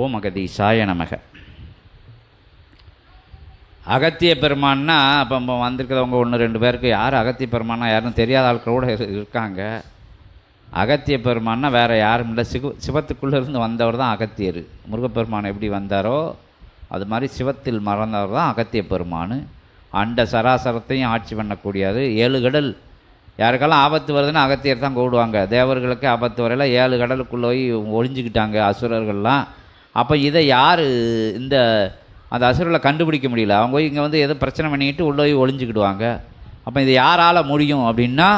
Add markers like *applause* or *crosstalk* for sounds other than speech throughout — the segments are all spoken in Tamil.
ஓம் அகதீசாய நமக. அகத்திய பெருமான்னா அப்போ இப்போ வந்திருக்கிறவங்க ஒன்று ரெண்டு பேருக்கு யார் அகத்திய பெருமானா யாருன்னு தெரியாத ஆட்கள் கூட இருக்காங்க. அகத்திய பெருமான்னா வேறு யாரும் இல்லை. சிவ சிவத்துக்குள்ளே இருந்து வந்தவர் தான் அகத்தியர். முருகப்பெருமான் எப்படி வந்தாரோ அது மாதிரி சிவத்தில் மறந்தவர் தான் அகத்திய பெருமான் அண்ட சராசரத்தையும் ஆட்சி பண்ணக்கூடியது. ஏழு கடல். யாருக்கெல்லாம் ஆபத்து வருதுன்னா அகத்தியர் தான் கூடுவாங்க. தேவர்களுக்கு ஆபத்து வரையில ஏழு கடலுக்குள்ளே போய் ஒழிஞ்சிக்கிட்டாங்க அசுரர்கள்லாம். அப்போ இதை யார் இந்த அந்த அசுரலை கண்டுபிடிக்க முடியல? அவங்க போய் இங்கே வந்து எதோ பிரச்சனை பண்ணிக்கிட்டு உள்ளே போய் ஒளிஞ்சிக்கிடுவாங்க. அப்போ இது யாரால் முடியும் அப்படின்னா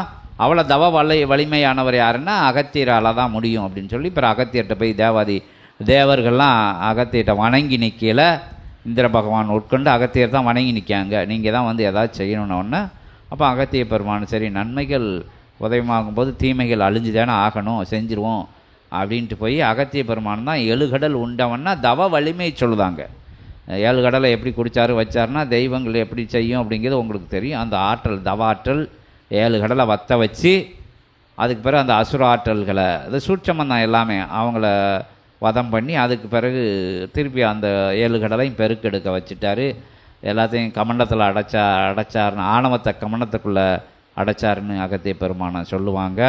அவ்வளோ தவ வலை வலிமையானவர் யாருன்னா அகத்தியரால் தான் முடியும் அப்படின்னு சொல்லி இப்போ அகத்தியர்கிட்ட போய் தேவாதி தேவர்கள்லாம் அகத்தியர்கிட்ட வணங்கி நிற்கல இந்திர பகவான் உட்கொண்டு அகத்தியர் தான் வணங்கி நிற்காங்க நீங்கள் தான் வந்து ஏதாச்சும் செய்யணும்னு அப்போ அகத்திய பெருமான் சரி நன்மைகள் உதயமாகும் போது தீமைகள் அழிஞ்சு தானே ஆகணும் செஞ்சிருவோம். அப்படின்ட்டு போய் அகத்திய பெருமான் தான் எழுகடல் உண்டவன்னா தவ வலிமை சொல்லுதாங்க. ஏழு கடலை எப்படி குடிச்சாரு வச்சாருன்னா தெய்வங்கள் எப்படி செய்யும் அப்படிங்கிறது உங்களுக்கு தெரியும். அந்த ஆற்றல் தவ ஆற்றல் ஏழு கடலை வத்த வச்சு அதுக்கு பிறகு அந்த அசுர ஆற்றல்களை அது சூட்சமம் தான் எல்லாமே. அவங்கள வதம் பண்ணி அதுக்கு பிறகு திருப்பி அந்த ஏழு கடலையும் பெருக்கெடுக்க வச்சுட்டாரு. எல்லாத்தையும் கமண்டத்தில் அடைச்சா அடைச்சாருன்னு ஆணவத்தை கமண்டத்துக்குள்ளே அடைச்சாருன்னு அகத்திய பெருமானை சொல்லுவாங்க.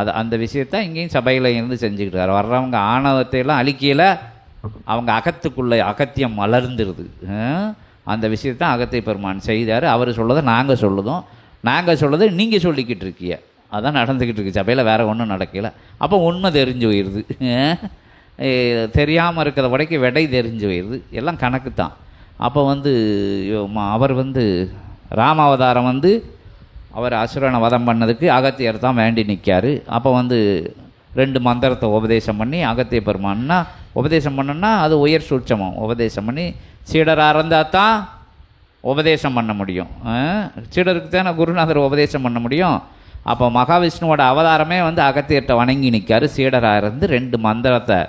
அது அந்த விஷயத்த இங்கேயும் சபையில் இருந்து செஞ்சுக்கிட்டார். வர்றவங்க ஆணவத்தை எல்லாம் அழிக்கையில் அவங்க அகத்துக்குள்ளே அகத்தியம் மலர்ந்துருது. அந்த விஷயத்தான் அகத்தை பெருமான் செய்தார். அவர் சொல்லதை நாங்கள் சொல்லுதோம். நாங்கள் சொல்லதை நீங்கள் சொல்லிக்கிட்டு இருக்கீங்க. அதான் நடந்துக்கிட்டு இருக்கு. சபையில் வேறு ஒன்றும் நடக்கல. அப்போ உண்மை தெரிஞ்சு போயிடுது தெரியாமல் இருக்கிற வரைக்கும் விடை தெரிஞ்சு போயிடுது எல்லாம் கணக்கு தான் அப்போ வந்து அவர் வந்து ராமாவதாரம் வந்து அவர் அசுரனை வதம் பண்ணதுக்கு அகத்தியர் தான் வேண்டி நிற்காரு. அப்போ வந்து ரெண்டு மந்திரத்தை உபதேசம் பண்ணி அகத்திய பெருமான்னா உபதேசம் பண்ணோன்னா அது உயர் சூட்சமம். உபதேசம் பண்ணி சீடராக இருந்தால் தான் உபதேசம் பண்ண முடியும். சீடருக்கு தானே குருநாதர் உபதேசம் பண்ண முடியும். அப்போ மகாவிஷ்ணுவோட அவதாரமே வந்து அகத்தியர்கிட்ட வணங்கி நிற்காரு. சீடராக இருந்து ரெண்டு மந்திரத்தை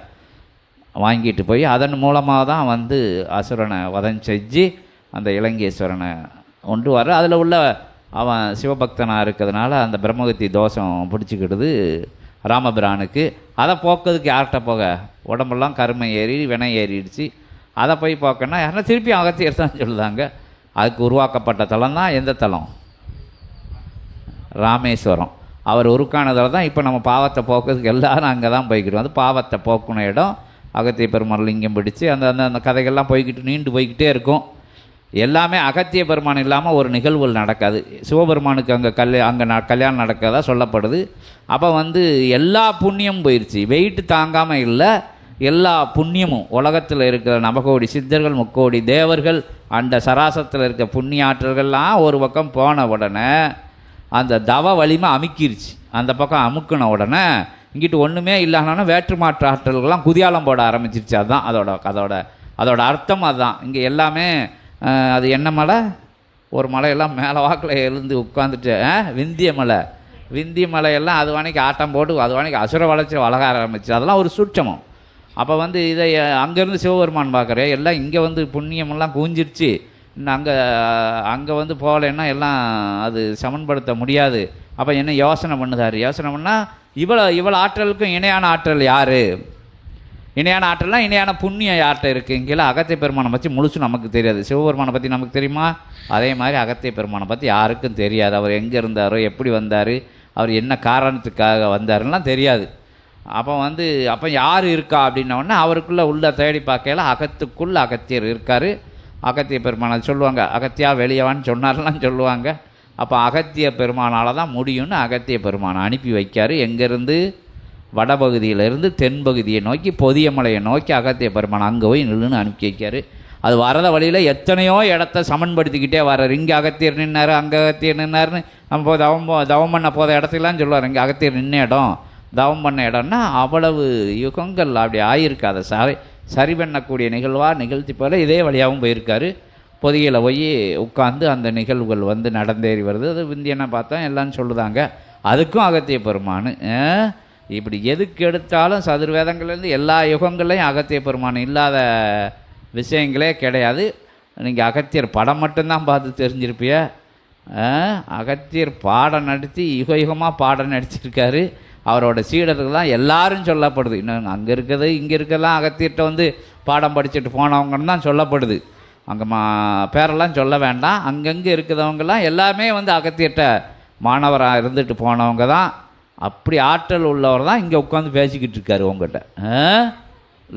வாங்கிட்டு போய் அதன் மூலமாக தான் வந்து அசுரனை வதம் செஞ்சு அந்த இலங்கேஸ்வரனை கொண்டு வர அதில் உள்ள அவன் சிவபக்தனாக இருக்கிறதுனால அந்த பிரம்மகத்தி தோஷம் பிடிச்சிக்கிடுது ராமபிரானுக்கு. அதை போக்குறதுக்கு யார்கிட்ட போக? உடம்பெல்லாம் கருமை ஏறி வினை ஏறிடுச்சு. அதை போய் போக்கன்னா யாருன்னா திருப்பி அகத்தியர் தான் சொல்லுதாங்க. அதுக்கு உருவாக்கப்பட்ட தலம் தான் எந்த தலம்? ராமேஸ்வரம். அவர் உருக்கானதில் தான் இப்போ நம்ம பாவத்தை போக்குறதுக்கு எல்லாரும் அங்கே தான் போய்க்கிட்டோம் அது பாவத்தை போக்குன இடம். அகத்திய பெருமாள் லிங்கம் பிடிச்சு அந்த அந்த அந்த கதைகள்லாம் போய்கிட்டு நீண்டு போய்கிட்டே இருக்கும். எல்லாமே அகத்திய பெருமான் இல்லாமல் ஒரு நிகழ்வுகள் நடக்காது. சிவபெருமானுக்கு அங்கே கல்யா அங்கே ந கல்யாணம் நடக்கிறதா சொல்லப்படுது. அப்போ வந்து எல்லா புண்ணியமும் போயிடுச்சு வெயிட்டு தாங்காமல் இல்லை. எல்லா புண்ணியமும். உலகத்தில் இருக்கிற நவகோடி சித்தர்கள் முக்கோடி தேவர்கள் அந்த சராசத்தில் இருக்க புண்ணிய ஆற்றல்கள்லாம் ஒரு பக்கம் போன உடனே அந்த தவ வலிமை அமுக்கிருச்சு. அந்த பக்கம் அமுக்கின உடனே இங்கிட்டு ஒன்றுமே இல்லைனாலும் வேற்று மாற்று ஆற்றல்கள்லாம் குதியாலம் போட ஆரம்பிச்சிருச்சு. அதுதான் அதோட அதோட அதோட அர்த்தம் அதுதான் இங்கே எல்லாமே அது என்ன மலை? ஒரு மலையெல்லாம் மேலே வாக்கில் எழுந்து உட்காந்துட்டு விந்திய மலை. விந்திய மலையெல்லாம் அது வாணிக்கு ஆட்டம் போட்டு அது வாணிக்கு அசுர வளர்ச்சி வளர ஆரம்பிச்சு. அதெல்லாம் ஒரு சூட்சமம். அப்போ வந்து இதை அங்கேருந்து சிவபெருமான் பார்க்குறேன் எல்லாம் இங்கே வந்து புண்ணியமெல்லாம் கூஞ்சிருச்சு. இன்னும் அங்கே அங்கே வந்து போகலைன்னா எல்லாம் அது சமன்படுத்த முடியாது. அப்போ என்ன யோசனை பண்ணுதார்? யோசனை பண்ணால் இவ்வளோ இவ்வளோ ஆற்றலுக்கும் இணையான ஆற்றல் யார்? இணையான ஆற்றல்லாம் இணையான புண்ணியம் யார்கிட்ட இருக்குது இங்கே அகத்திய பெருமானை பற்றி முழுசும் நமக்கு தெரியாது. சிவபெருமானை பற்றி நமக்கு தெரியுமா? அதே மாதிரி அகத்திய பெருமானை பற்றி யாருக்கும் தெரியாது. அவர் எங்கே இருந்தாரோ எப்படி வந்தார் அவர் என்ன காரணத்துக்காக வந்தாருன்னா தெரியாது. அப்போ வந்து அப்போ யார் இருக்கா அப்படின்னோடனே அவருக்குள்ளே உள்ள தேடி பார்க்கையில் அகத்துக்குள்ளே அகத்தியர் இருக்கார். அகத்திய பெருமானை சொல்லுவாங்க அகத்தியா வெளியவான்னு சொன்னார்லாம் சொல்லுவாங்க. அப்போ அகத்திய பெருமானால் தான் முடியும்னு அகத்திய பெருமானை அனுப்பி வைக்கார். எங்கேருந்து வடபகுதியிலிருந்து தென்பகுதியை நோக்கி பொதியமலையை நோக்கி அகத்திய பெருமான் அங்கே போய் நில்லுன்னு அனுப்பி வைக்காரு. அது வரத வழியில் எத்தனையோ இடத்த சமன்படுத்திக்கிட்டே வர்றார். இங்கே அகத்தியர் நின்னார் அங்கே அகத்தியர் நின்னார்னு நம்ம போ தவம் தவம் பண்ண போத இடத்துலாம் சொல்லுவார். இங்கே அகத்தியர் நின்ன இடம் தவம் பண்ண இடம்னா அவ்வளவு யுகங்கள் அப்படி ஆயிருக்கு அதை சரி சரி பண்ணக்கூடிய நிகழ்வாக நிகழ்த்தி போல இதே வழியாகவும் போயிருக்காரு. பொதியில் போய் உட்காந்து அந்த நிகழ்வுகள் வந்து நடந்தேறி வருது. அது விந்தியனை பார்த்தா எல்லாம் சொல்லுதாங்க அதுக்கும் அகத்திய பெருமானு இப்படி எதுக்கு எடுத்தாலும் சதுர்வேதங்கள்லேருந்து எல்லா யுகங்கள்லையும் அகத்திய பெருமான் இல்லாத விஷயங்களே கிடையாது. நீங்கள் அகத்தியர் படம் மட்டும்தான் பார்த்து தெரிஞ்சிருப்பிய. அகத்தியர் பாடம் நடித்து யுக யுகமாக பாடம் நடிச்சிருக்காரு. அவரோட சீடர்கள் தான் எல்லாரும் சொல்லப்படுது. இன்னும் அங்கே இருக்கிறது இங்கே இருக்கிறதெல்லாம் அகத்தியர்கிட்ட வந்து பாடம் படிச்சுட்டு போனவங்கன்னு தான் சொல்லப்படுது. அங்கே மா பேரெல்லாம் சொல்ல வேண்டாம். அங்கங்கே இருக்கிறவங்கெல்லாம் எல்லாமே வந்து அகத்தியர்கிட்ட மாணவராக இருந்துட்டு போனவங்க தான். அப்படி ஆற்றல் உள்ளவர் தான் இங்கே உட்காந்து பேசிக்கிட்டு இருக்காரு உங்ககிட்ட.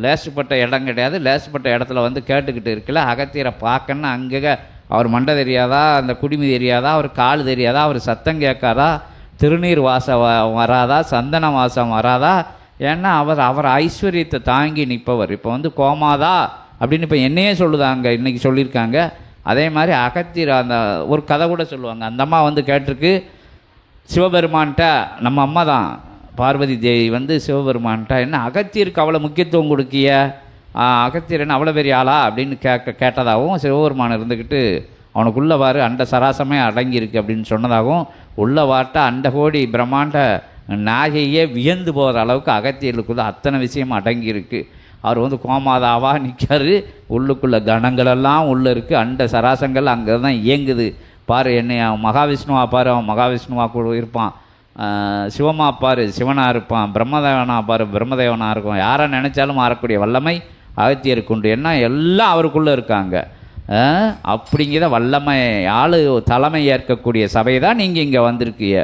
லேசுப்பட்ட இடம் கிடையாது. லேசுப்பட்ட இடத்துல வந்து கேட்டுக்கிட்டு இருக்கல. அகத்தியரை பார்க்கணுன்னு அங்கே அவர் மண்டை தெரியாதா? அந்த குடிமி தெரியாதா? அவர் கால் தெரியாதா? அவர் சத்தம் கேட்காதா? திருநீர் வாசம் வ- வராதா? சந்தன வாசம் வராதா? ஏன்னா அவர் அவர் ஐஸ்வர்யத்தை தாங்கி நிற்பவர். இப்போ வந்து கோமாதா அப்படின்னு இப்போ என்னையே சொல்லுதாங்க. இன்றைக்கி சொல்லியிருக்காங்க. அதே மாதிரி அகத்தியர் அந்த ஒரு கதை கூட சொல்லுவாங்க. அந்த அம்மா வந்து கேட்டிருக்கு சிவபெருமான்கிட்ட நம்ம அம்மா தான் பார்வதி தேவி வந்து சிவபெருமான்கிட்ட என்ன அகத்தியருக்கு அவ்வளோ முக்கியத்துவம் கொடுக்கிய? அகத்தியர் என்ன அவ்வளோ பெரிய ஆளா? அப்படின்னு கேட்க கேட்டதாகவும் சிவபெருமான் இருந்துக்கிட்டு அவனுக்குள்ளே வார் அண்ட சராசமே அடங்கியிருக்கு அப்படின்னு சொன்னதாகவும் உள்ள வாட்ட அண்ட கோடி பிரம்மாண்ட நாகையே வியந்து போகிற அளவுக்கு அகத்தியர்களுக்குள்ள அத்தனை விஷயம் அடங்கியிருக்கு. அவர் வந்து கோமாதாவாக நிற்காரு உள்ளுக்குள்ள கணங்களெல்லாம் உள்ளே இருக்குது அண்ட சராசங்கள் அங்கே தான் இயங்குது. பாரு என்னை அவன் மகாவிஷ்ணுவா பாரு அவன் மகாவிஷ்ணுவா கூட இருப்பான். சிவமா பாரு சிவனாக இருப்பான் பிரம்மதேவனா பாரு பிரம்மதேவனாக இருக்கும். யாரை நினச்சாலும் மாறக்கூடிய வல்லமை அகத்தியருக்கு உண்டு என்ன எல்லாம் அவருக்குள்ளே இருக்காங்க. அப்படிங்கிற வல்லமை ஆள் தலைமை ஏற்கக்கூடிய சபை தான் நீங்கள் இங்கே வந்திருக்கீங்க.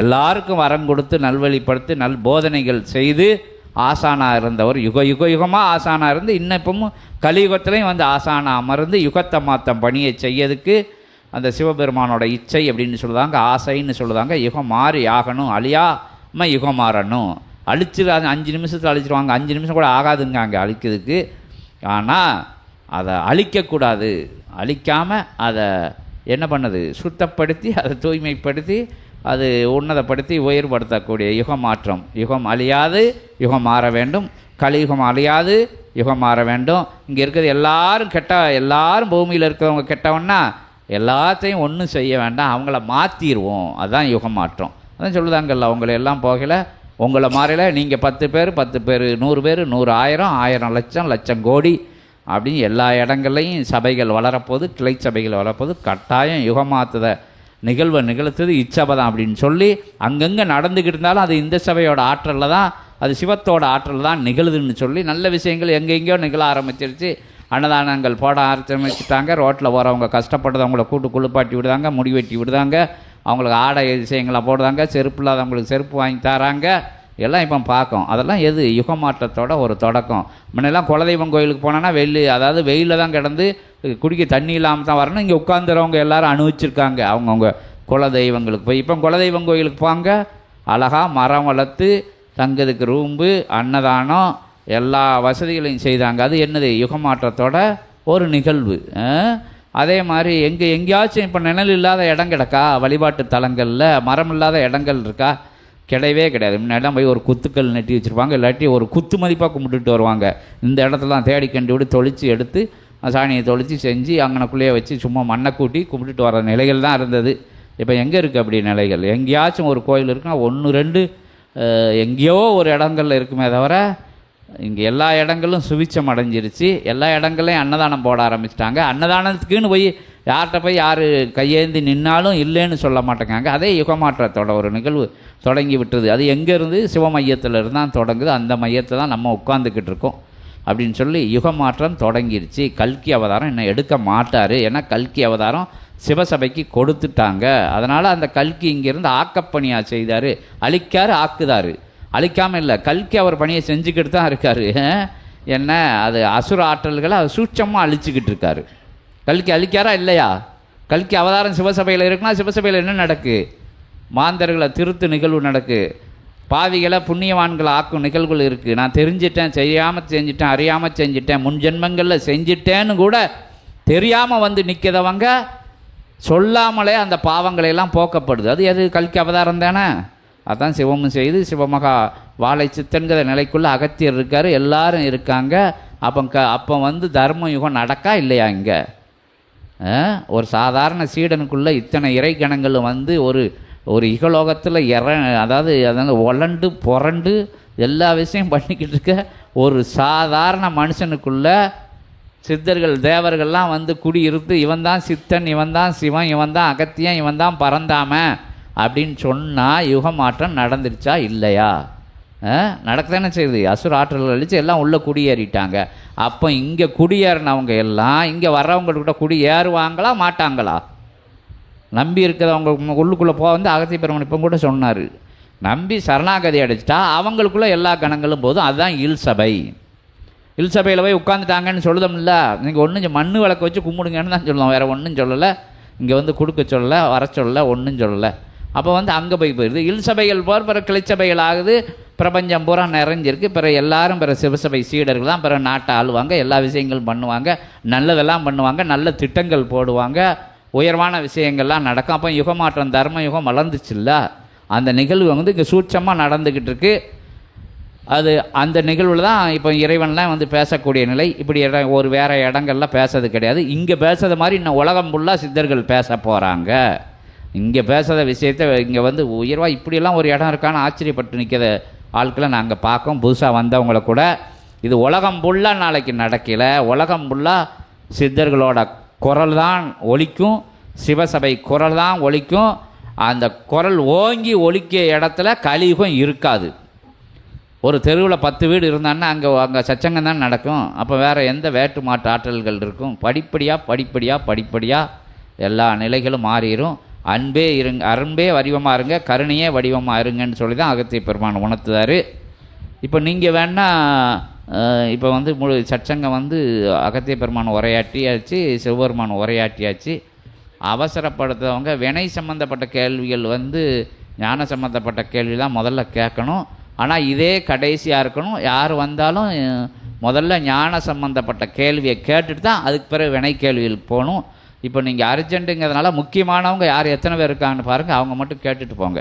எல்லாருக்கும் வரம் கொடுத்து நல்வழிப்படுத்தி நல் போதனைகள் செய்து ஆசானாக இருந்தவர். யுக யுக யுகமாக ஆசானாக இருந்து இன்னும் இப்பவும் கலியுகத்திலையும் வந்து ஆசானா அமர்ந்து யுகத்தை மாத்தம் பணியை செய்யறதுக்கு அந்த சிவபெருமானோட இச்சை அப்படின்னு சொல்லுதாங்க ஆசைன்னு சொல்லுதாங்க யுகம் மாறி ஆகணும் அழியாம யுகம் மாறணும். அழிச்சிடாது அது அஞ்சு நிமிஷத்தில் அழிச்சிருவாங்க அஞ்சு நிமிஷம் கூட ஆகாதுங்க அங்கே அழிக்கிறதுக்கு. ஆனால் அதை அழிக்கக்கூடாது. அழிக்காமல் அதை என்ன பண்ணுது? சுத்தப்படுத்தி அதை தூய்மைப்படுத்தி அது உன்னதப்படுத்தி உயர்படுத்தக்கூடிய யுகமாற்றம் யுகம் அழியாது யுகம் மாற வேண்டும். கலியுகம் அழியாது யுகம் மாற வேண்டும். இங்கே இருக்கிறது எல்லாரும் கெட்ட எல்லாரும் பூமியில் இருக்கிறவங்க கெட்டவன்னா எல்லாத்தையும் ஒன்றும் செய்ய வேண்டாம் அவங்கள மாற்றிடுவோம் அதுதான் யுகம் மாற்றம் அதான் சொல்லுதாங்கல்ல அவங்கள எல்லாம் போகல உங்களை மாறையில் நீங்கள் பத்து பேர் பத்து பேர் நூறு பேர் நூறு ஆயிரம் ஆயிரம் லட்சம் லட்சம் கோடி அப்படின்னு எல்லா இடங்கள்லையும் சபைகள் வளரப்போது கிளை சபைகள் வளரப்போது கட்டாயம் யுகமாத்துத நிகழ்வை நிகழ்த்தது இச்சபை தான் அப்படின்னு சொல்லி அங்கங்கே நடந்துக்கிட்டு இருந்தாலும் அது இந்த சபையோட ஆற்றலில் தான் அது சிவத்தோட ஆற்றல் தான் நிகழுதுன்னு சொல்லி நல்ல விஷயங்கள் எங்கெங்கேயோ நிகழ ஆரம்பிச்சிருச்சு. அன்னதானங்கள் போட ஆரம்பிச்சுட்டாங்க. ரோட்டில் போகிறவங்க கஷ்டப்படுறவங்கள கூட்டு குளிப்பாட்டி விடுதாங்க முடி வெட்டி விடுதாங்க. அவங்களுக்கு ஆடை விஷயங்களை போடுதாங்க செருப்பு இல்லாதவங்களுக்கு செருப்பு வாங்கி தராங்க. எல்லாம் இப்போ பார்க்கும் அதெல்லாம் எது? யுகமாற்றத்தோட ஒரு தொடக்கம். முன்னெல்லாம் குலதெய்வம் கோயிலுக்கு போனோன்னா வெயில் அதாவது வெயிலில் தான் கிடந்து குடிக்க தண்ணி இல்லாமல் தான் வரணும். இங்கே உட்காந்துறவங்க எல்லோரும் அனுபவிச்சிருக்காங்க. அவங்கவுங்க குலதெய்வங்களுக்கு போய். இப்போ குலதெய்வம் கோயிலுக்கு போங்க. அழகாக மரம் வளர்த்து தங்குறதுக்கு ரூம்பு அன்னதானம் எல்லா வசதிகளையும் செய்தாங்க. அது என்னது? யுகமாற்றத்தோட ஒரு நிகழ்வு. அதே மாதிரி எங்கே எங்கேயாச்சும் இப்போ நிழல் இல்லாத இடம் கிடக்கா? வழிபாட்டு தலங்களில் மரம் இல்லாத இடங்கள் இருக்கா? கிடையவே கிடையாது. முன்னாடிலாம் போய் ஒரு குத்துக்கள் நட்டி வச்சுருப்பாங்க. இல்லாட்டி ஒரு குத்து மதிப்பாக கும்பிட்டுட்டு வருவாங்க. இந்த இடத்துலாம் தேடி கண்டு விட்டு தொளித்து எடுத்து சாணியை தொளித்து செஞ்சு அங்கனக்குள்ளேயே வச்சு சும்மா மண்ணை கூட்டி கும்பிட்டுட்டு வர நிலைகள் தான் இருந்தது. இப்போ எங்கே இருக்குது அப்படி நிலைகள்? எங்கேயாச்சும் ஒரு கோயில் இருக்குன்னா ஒன்று ரெண்டு எங்கேயோ ஒரு இடங்களில் இருக்குமே தவிர இங்கே எல்லா இடங்களும் சுவிச்சம் அடைஞ்சிருச்சு. எல்லா இடங்களையும் அன்னதானம் போட ஆரம்பிச்சிட்டாங்க. அன்னதானத்துக்குன்னு போய் யார்கிட்ட போய் யார் கையேந்தி நின்னாலும் இல்லைன்னு சொல்ல மாட்டேங்காங்க. அதே யுகமாற்றத்தோட ஒரு நிகழ்வு தொடங்கி விட்டுருது. அது எங்கேருந்து? சிவமையத்தில் இருந்தால் தொடங்குது. அந்த மையத்தில் தான் நம்ம உட்காந்துக்கிட்டு இருக்கோம் அப்படின்னு சொல்லி யுகமாற்றம் தொடங்கிருச்சு. கல்கி அவதாரம் இன்னும் எடுக்க மாட்டார். ஏன்னா கல்கி அவதாரம் சிவசபைக்கு கொடுத்துட்டாங்க. அதனால் அந்த கல்கி இங்கேருந்து ஆக்கப்பணியாக செய்தார். அழிக்காரு ஆக்குதாரு. அழிக்காமல் இல்லை. கல்கி அவர் பணியை செஞ்சுக்கிட்டு தான் இருக்கார். *laughs* என்ன? அது அசுர ஆற்றல்களை அது சூட்சமாக அழிச்சுக்கிட்டு இருக்காரு. கல்கி அழிக்காரா இல்லையா? கல்கி அவதாரம் சிவசபையில் இருக்குன்னா சிவசபையில் என்ன நடக்கு? மாந்தர்களை திருத்து நிகழ்வு நடக்கு. பாவிகளை புண்ணியவான்களை ஆக்கும் நிகழ்வுகள் இருக்குது நான் தெரிஞ்சிட்டேன் செய்யாமல் செஞ்சிட்டேன் அறியாமல் செஞ்சிட்டேன் முன் ஜென்மங்களில் செஞ்சிட்டேன்னு கூட தெரியாமல் வந்து நிற்கிறவங்க சொல்லாமலே அந்த பாவங்களை எல்லாம் போக்கப்படுது. அது எது? கல்கி அவதாரம் தானே? அதான் சிவமும் செய்து சிவமகா வாழை சித்தன்கிற நிலைக்குள்ளே அகத்தியர் இருக்கார் எல்லாரும் இருக்காங்க. அப்போ க அப்போ வந்து தர்ம யுகம் நடக்கா இல்லையா இங்கே? ஒரு சாதாரண சீடனுக்குள்ளே இத்தனை இறைகணங்கள் வந்து ஒரு ஒரு இகலோகத்தில் இற அதாவது அதாவது உலண்டு புரண்டு எல்லா விஷயம் பண்ணிக்கிட்டு இருக்க ஒரு சாதாரண மனுஷனுக்குள்ள சித்தர்கள் தேவர்கள்லாம் வந்து குடியிருந்து இவன் தான் சித்தன் இவன் தான் சிவன் இவன் தான் அகத்தியன் இவன் தான் பரந்தாம அப்படின்னு சொன்னால் யுக மாற்றம் நடந்துருச்சா இல்லையா? நடக்கத்தானே செய்யுது. அசுர ஆற்றல் அழிச்சு எல்லாம் உள்ளே குடியேறிட்டாங்க. அப்போ இங்கே குடியேறினவங்க எல்லாம் இங்கே வர்றவங்கக்கிட்ட குடியேறுவாங்களா மாட்டாங்களா? நம்பி இருக்கிறவங்க உள்ளுக்குள்ளே போக வந்து அகத்திய பெருமன் இப்போ கூட சொன்னார். நம்பி சரணாகதி அடைச்சிட்டா அவங்களுக்குள்ள எல்லா கணங்களும் போதும். அதுதான் இல் சபை. இல் சபையில் போய் உட்காந்துட்டாங்கன்னு சொல்லுதோம்ல. நீங்கள் ஒன்றும் மண் விளக்க வச்சு கும்பிடுங்கன்னு தான் சொல்லுவோம். வேறு ஒன்றும் சொல்லலை. இங்கே வந்து கொடுக்க சொல்லலை வர சொல்லலை ஒன்றும் சொல்லலை. அப்போ வந்து அங்கே போய் போயிடுது. இல் சபைகள் போர் பிற கிளிச்சபைகள் ஆகுது. பிரபஞ்சம் பூரா நிறைஞ்சிருக்கு. பிற எல்லாரும் பிற சிவசபை சீடர்கள் தான் பிற நாட்டை ஆளுவாங்க. எல்லா விஷயங்களும் பண்ணுவாங்க. நல்லதெல்லாம் பண்ணுவாங்க. நல்ல திட்டங்கள் போடுவாங்க. உயர்வான விஷயங்கள்லாம் நடக்கும். அப்போ யுகமாற்றம் தர்ம யுகம் வளர்ந்துச்சுல்ல? அந்த நிகழ்வு வந்து இங்கே சூட்சமாக நடந்துக்கிட்டு இருக்கு. அது அந்த நிகழ்வில் தான் இப்போ இறைவன்லாம் வந்து பேசக்கூடிய நிலை. இப்படி இடம் ஒரு வேறு இடங்கள்லாம் பேசுறது கிடையாது. இங்கே பேசுறது மாதிரி இன்னும் உலகம் ஃபுல்லாக சித்தர்கள் பேச போகிறாங்க இங்கே பேசாத விஷயத்த இங்கே வந்து உயர்வாக இப்படியெல்லாம் ஒரு இடம் இருக்கான்னு ஆச்சரியப்பட்டு நிற்கிற ஆட்களை நாங்கள் பார்க்கோம். புதுசாக வந்தவங்கள கூட இது உலகம் ஃபுல்லாக நாளைக்கு நடக்கல. உலகம் ஃபுல்லாக சித்தர்களோட குரல் தான் ஒலிக்கும். சிவசபை குரல் தான் ஒலிக்கும். அந்த குரல் ஓங்கி ஒழிக்க இடத்துல கலியுகம் இருக்காது. ஒரு தெருவில் பத்து வீடு இருந்தான்னா அங்கே அங்கே சச்சங்கம் தான் நடக்கும். அப்போ வேறு எந்த வேட்டு மாட்டு ஆற்றல்கள் இருக்கும்? படிப்படியாக படிப்படியாக படிப்படியாக எல்லா நிலைகளும் மாறிடும் அன்பே இருங்க அன்பே வடிவமாக இருங்க கருணையே வடிவமாக இருங்கன்னு சொல்லி தான் அகத்திய பெருமான் உணர்த்துதார் இப்போ நீங்கள் வேணால் இப்போ வந்து முழு சச்சங்கம் வந்து அகத்திய பெருமான் உரையாட்டியாச்சு சிவபெருமான் உரையாட்டியாச்சு அவசரப்படுத்துறவங்க வினை சம்மந்தப்பட்ட கேள்விகள் வந்து ஞான சம்மந்தப்பட்ட கேள்வி தான் முதல்ல கேட்கணும். ஆனால் இதே கடைசியாக இருக்கணும். யார் வந்தாலும் முதல்ல ஞான சம்மந்தப்பட்ட கேள்வியை கேட்டுட்டு தான் அதுக்கு பிறகு வினை கேள்விகளுக்கு போகணும். இப்போ நீங்கள் அர்ஜென்ட்டுங்கிறதுனால முக்கியமானவங்க யார் எத்தனை பேர் இருக்காங்கன்னு பாருங்கள் அவங்க மட்டும் கேட்டுட்டு போங்க.